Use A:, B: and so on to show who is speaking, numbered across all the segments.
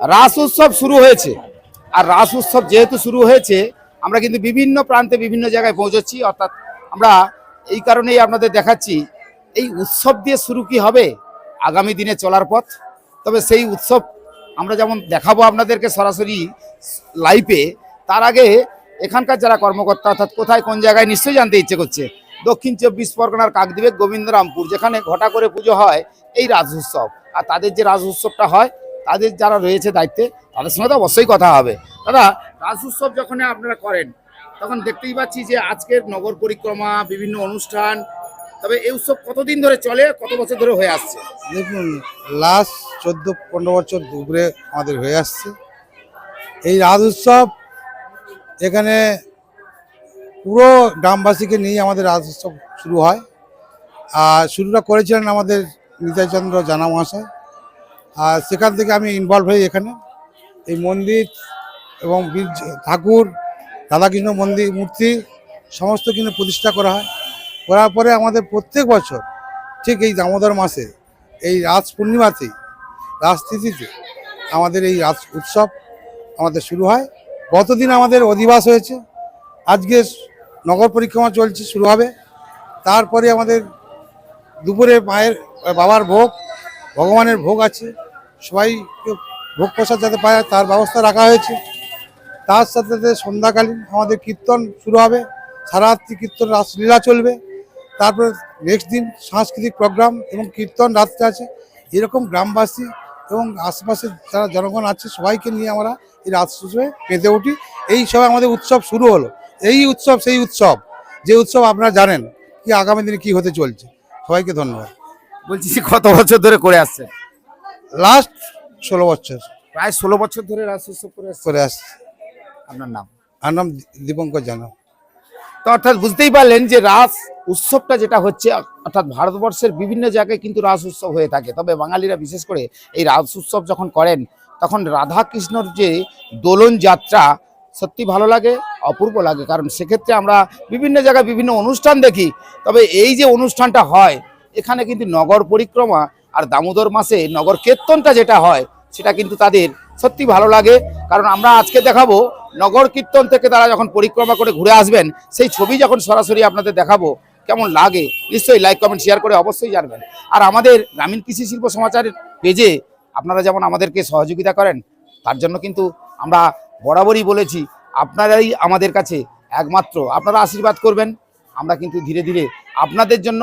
A: রাস উৎসব শুরু হয়েছে। আর রাস উৎসব যেহেতু শুরু হয়েছে, আমরা কিন্তু বিভিন্ন প্রান্তে বিভিন্ন জায়গায় পৌঁছচ্ছি। অর্থাৎ আমরা এই কারণেই আপনাদের দেখাচ্ছি, এই উৎসব দিয়ে শুরু কি হবে আগামী দিনে চলার পথ। তবে সেই উৎসব আমরা যেমন দেখাবো আপনাদেরকে সরাসরি লাইফে তার আগে এখানকার যারা কর্মকর্তা, অর্থাৎ কোথায় কোন জায়গায় নিশ্চয়ই জানতে ইচ্ছে করছে, দক্ষিণ চব্বিশ পরগনার কাকদ্বীপের গোবিন্দরামপুর, যেখানে ঘটা করে পুজো হয় এই রাজ উৎসব। আর তাদের যে রাজ উৎসবটা হয় তাদের যারা রয়েছে দায়িত্বে, তাদের সঙ্গে তো অবশ্যই কথা হবে। দাদা রাজ উৎসব যখন আপনারা করেন, তখন দেখতেই পাচ্ছি যে আজকের নগর পরিক্রমা, বিভিন্ন অনুষ্ঠান, তবে এই উৎসব কতদিন ধরে চলে, কত বছর ধরে হয়ে আসছে?
B: দেখুন, লাস্ট চোদ্দ, পনেরো বছর দুপুরে আমাদের হয়ে আসছে। এই রাজ উৎসব এখানে পুরো গ্রামবাসীকে নিয়ে আমাদের রাজ উৎসব শুরু হয়। আর শুরুটা করেছিলেন আমাদের নিতাইচন্দ্র জানা মহাশয় আর সেখান থেকে আমি ইনভলভ হই এখানে। এই মন্দির এবং বীর ঠাকুর, রাধাকৃষ্ণ মন্দির, মূর্তি সমস্ত কিন্তু প্রতিষ্ঠা করা হয়। করার পরে আমাদের প্রত্যেক বছর ঠিক এই দামোদর মাসে, এই রাজ পূর্ণিমাতেই রাজতিথিতে আমাদের এই রাজ উৎসব আমাদের শুরু হয়। গতদিন আমাদের অধিবাস হয়েছে। আজকে নগর পরিক্রমা চলছে, শুরু হবে। তারপরে আমাদের দুপুরে মায়ের, বাবার ভোগ ভগবানের ভোগ আছে। সবাই ভোগ প্রসাদ যাতে পায় তার ব্যবস্থা রাখা হয়েছে। তার সাথে সাথে সন্ধ্যাকালীন আমাদের কীর্তন শুরু হবে। সারারাত্রি কীর্তন, রাসলীলা চলবে। তারপরে নেক্সট দিন সাংস্কৃতিক প্রোগ্রাম এবং কীর্তন রাত্রে আছে। এরকম গ্রামবাসী এবং আশেপাশের যারা জনগণ আছে, সবাইকে নিয়ে আমরা এই রাত উৎসবে পেতে উঠি। এই সব আমাদের উৎসব শুরু হলো। এই উৎসব, সেই উৎসব, যে উৎসব আপনারা জানেন, কি আগামী দিনে কি হতে চলছে। সবাইকে ধন্যবাদ।
A: বলছি যে কত বছর ধরে করে আসছে?
B: লাস্ট ষোলো বছর।
A: প্রায় ষোলো বছর ধরে রাস উৎসব করে আসছে।
B: করে আসছে।
A: আপনার নাম?
B: আমার নাম দীপঙ্কর জানা।
A: তো অর্থাৎ বুঝতেই পারলেন যে রাস উৎসবটা যেটা হচ্ছে অর্থাৎ ভারতবর্ষের বিভিন্ন জায়গায় কিন্তু রাস উৎসব হয়ে থাকে। তবে বাঙালিরা বিশেষ করে এই রাস উৎসব যখন করেন তখন রাধা কৃষ্ণর যে দোলন যাত্রা সত্যি ভালো লাগে অপূর্ব লাগে। কারণ সেক্ষেত্রে আমরা বিভিন্ন জায়গায় বিভিন্ন অনুষ্ঠান দেখি। তবে এই যে অনুষ্ঠানটা হয় এখানে কিন্তু নগর পরিক্রমা আর দামোদর মাসে নগর কীর্তনটা যেটা হয়, সেটা কিন্তু তাদের সত্যি ভালো লাগে। কারণ আমরা আজকে দেখাবো নগর কীর্তন থেকে তারা যখন পরিক্রমা করে ঘুরে আসবেন, সেই ছবি যখন সরাসরি আপনাদের দেখাবো, কেমন লাগে, নিশ্চয়ই লাইক কমেন্ট শেয়ার করে অবশ্যই জানবেন। আর আমাদের গ্রামীণ কৃষি শিল্প সমাচারের পেজে আপনারা যেমন আমাদেরকে সহযোগিতা করেন, তার জন্য কিন্তু আমরা বরাবরই বলেছি, আপনারাই আমাদের কাছে একমাত্র। আপনারা আশীর্বাদ করবেন, আমরা কিন্তু ধীরে ধীরে আপনাদের জন্য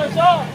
C: Let's go!